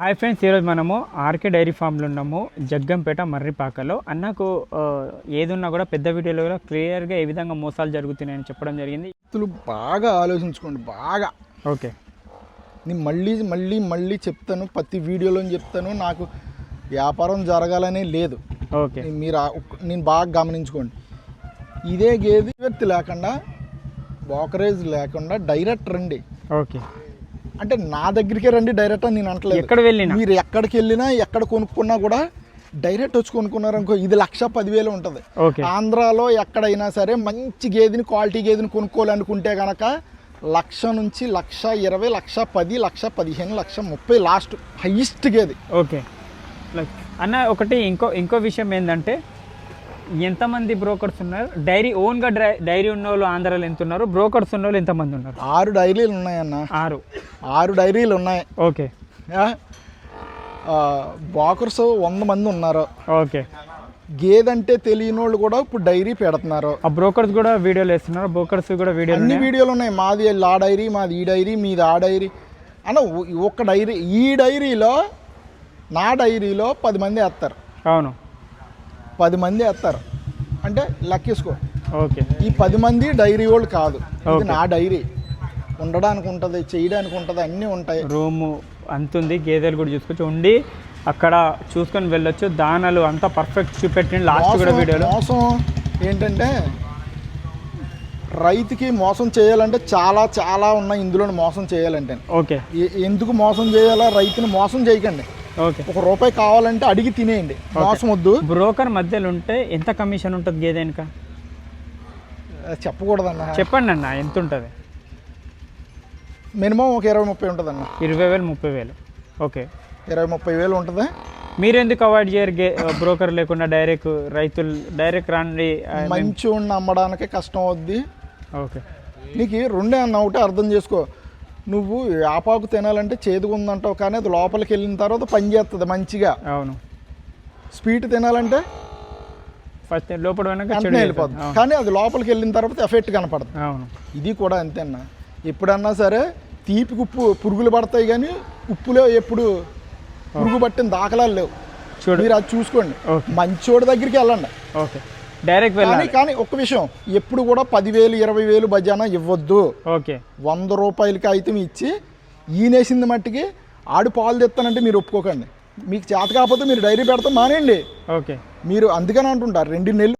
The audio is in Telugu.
హాయ్ ఫ్రెండ్స్ ఈరోజు మనము ఆర్కే డైరీ ఫామ్లో ఉన్నాము జగ్గంపేట మర్రిపాకలో. అన్నకు ఆ, ఏది ఉన్నా కూడా పెద్ద వీడియోలో కూడా క్లియర్గా ఏ విధంగా మోసాలు జరుగుతున్నాయని చెప్పడం జరిగింది. వ్యక్తులు బాగా ఆలోచించుకోండి బాగా. ఓకే. నేను మళ్ళీ మళ్ళీ మళ్ళీ చెప్తాను ప్రతి వీడియోలో చెప్తాను నాకు వ్యాపారం జరగాలనే లేదు. ఓకే. మీరు నేను బాగా గమనించుకోండి. ఇదే గేది వ్యక్తి లేకుండా బ్రోకరేజ్ లేకుండా డైరెక్ట్ రండి. ఓకే. అంటే నా దగ్గరికే రండి డైరెక్ట్ అని నేను అంటలేదు ఎక్కడ వెళ్ళినా. మీరు ఎక్కడికి వెళ్ళినా ఎక్కడ కొనుక్కున్నా కూడా డైరెక్ట్ వచ్చి కొనుక్కున్నారు అనుకో ఇది లక్ష పదివేలు ఉంటుంది. ఆంధ్రాలో ఎక్కడైనా సరే మంచి గేదెని క్వాలిటీ గేదెని కొనుక్కోవాలనుకుంటే కనుక లక్ష నుంచి లక్ష ఇరవై లక్ష పది లక్ష పదిహేను లక్ష ముప్పై లాస్ట్ హైయెస్ట్ గేది. ఓకే. లైక్ అన్న ఒకటి ఇంకో ఇంకో విషయం ఏంటంటే ఎంతమంది బ్రోకర్స్ ఉన్నారు? డైరీ ఓన్గా డ్రై డైరీ ఉన్న వాళ్ళు ఆంధ్రాలో ఎంత ఉన్నారు? బ్రోకర్స్ ఉన్న వాళ్ళు ఎంతమంది ఉన్నారు? ఆరు డైరీలు ఉన్నాయన్న. ఆరు. ఆరు డైరీలు ఉన్నాయి. ఓకే. బాకర్స్ వంద మంది ఉన్నారు. ఓకే. గేదంటే తెలియని వాళ్ళు కూడా ఇప్పుడు డైరీ పెడుతున్నారు. ఆ బ్రోకర్స్ కూడా వీడియోలు వేస్తున్నారు. బ్రోకర్స్ కూడా వీడియోలు అన్ని వీడియోలు ఉన్నాయి. మాది ఆ డైరీ మాది ఈ డైరీ మీది ఆ డైరీ. అన్న ఒ- ఒక్క డైరీ ఈ డైరీలో నా డైరీలో పది మంది వేస్తారు. అవును. పది మంది వేస్తారు అంటే లెక్కేసుకో ఓకే. ఈ పది మంది డైరీ వాళ్ళు కాదు. ఇది. నా డైరీ. ఉండడానికి ఉంటుంది చేయడానికి ఉంటుంది అన్నీ ఉంటాయి. రూము అంతుంది గేదెలు కూడా చూసుకోవచ్చు. ఉండి అక్కడ చూసుకొని వెళ్ళొచ్చు. దానాలు అంతా పర్ఫెక్ట్ చూపెట్టింది లాస్ట్ కూడా వీడియోలో. మోసం ఏంటంటే రైతుకి మోసం చేయాలంటే చాలా చాలా ఉన్నాయి. ఇందులో మోసం చేయాలంటే. ఓకే. ఎందుకు మోసం చేయాలా? రైతుని మోసం చేయకండి. ఒక రూపాయి కావాలంటే అడిగి తినేయండి. మోసం వద్దు. బ్రోకర్ మధ్యలో ఉంటే ఎంత కమిషన్ ఉంటుంది గేదె వెనుక చెప్పకూడదన్న. చెప్పండి అన్న ఎంత ఉంటుంది మినిమం ఒక ఇరవై ముప్పై ఉంటుందన్న. ఇరవై వేలు ముప్పై వేలు. ఓకే. ఇరవై ముప్పై వేలు ఉంటుంది. మీరు ఎందుకు అవాయిడ్ చేయరు గే బ్రోకర్ లేకుండా డైరెక్ట్ రైతులు డైరెక్ట్ రాండి మంచి ఉన్న అమ్మడానికి కష్టం అవుద్ది. ఓకే. నీకు రెండే అన్న ఒకటే అర్థం చేసుకో. నువ్వు ఆపాకు తినాలంటే చేదుకుందంటావు కానీ అది లోపలికి వెళ్ళిన తర్వాత పని చేస్తుంది మంచిగా. అవును. స్వీట్ తినాలంటే ఫస్ట్ లోపల అవును. కానీ అది లోపలికి వెళ్ళిన తర్వాత ఎఫెక్ట్ కనపడదు. అవును. ఇది కూడా అంతే అన్న ఎప్పుడన్నా సరే తీపికి ఉప్పు పురుగులు పడతాయి కానీ ఉప్పులో ఎప్పుడు పురుగు పట్టిన దాఖలాలు లేవు. చూడు. మీరు అది చూసుకోండి. మంచోడి దగ్గరికి వెళ్ళండి. ఓకే. డైరెక్ట్ కానీ వెళ్ళాలి. కానీ ఒక్క విషయం ఎప్పుడు కూడా పదివేలు ఇరవై వేలు భజన ఇవ్వద్దు. ఓకే. వంద రూపాయలకి అయితే ఇచ్చి ఈనేసింది మట్టికి ఆడు పాలు తెస్తానంటే మీరు ఒప్పుకోకండి. మీకు చేత కాకపోతే మీరు డైరీ పెడతాం మానేయండి. ఓకే. మీరు అందుకని అంటుంటారు రెండు నెలలు